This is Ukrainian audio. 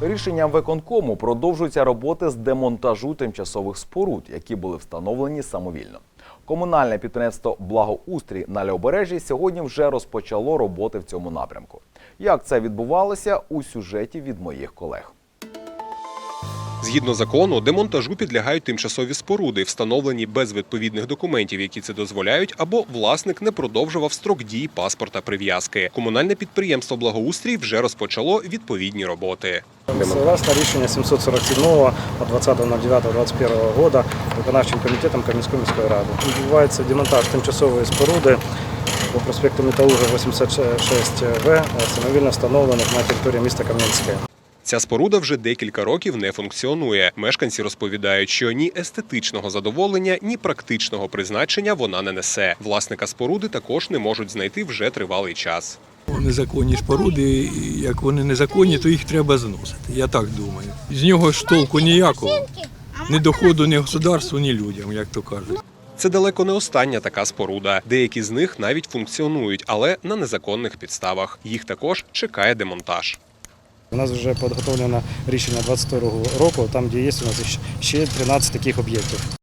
Рішенням виконкому продовжуються роботи з демонтажу тимчасових споруд, які були встановлені самовільно. Комунальне підприємство Благоустрій на Леобережжі сьогодні вже розпочало роботи в цьому напрямку. Як це відбувалося у сюжеті від моїх колег? Згідно закону, демонтажу підлягають тимчасові споруди, встановлені без відповідних документів, які це дозволяють, або власник не продовжував строк дії паспорта прив'язки. Комунальне підприємство Благоустрій вже розпочало відповідні роботи. Согласно рішення 747 від 20.09.21 року виконавчим комітетом Кам'янської міської ради відбувається демонтаж тимчасової споруди по проспекту Металурга 86В, самовільно встановлених на території міста Кам'янське. Ця споруда вже декілька років не функціонує. Мешканці розповідають, що ні естетичного задоволення, ні практичного призначення вона не несе. Власника споруди також не можуть знайти вже тривалий час. Незаконні споруди, як вони незаконні, то їх треба зносити. Я так думаю. З нього ж толку ніякого. Ні доходу ні государству, ні людям, як то кажуть. Це далеко не остання така споруда. Деякі з них навіть функціонують, але на незаконних підставах. Їх також чекає демонтаж. У нас вже підготовлено рішення 22 року, там де є у нас ще 13 таких об'єктів.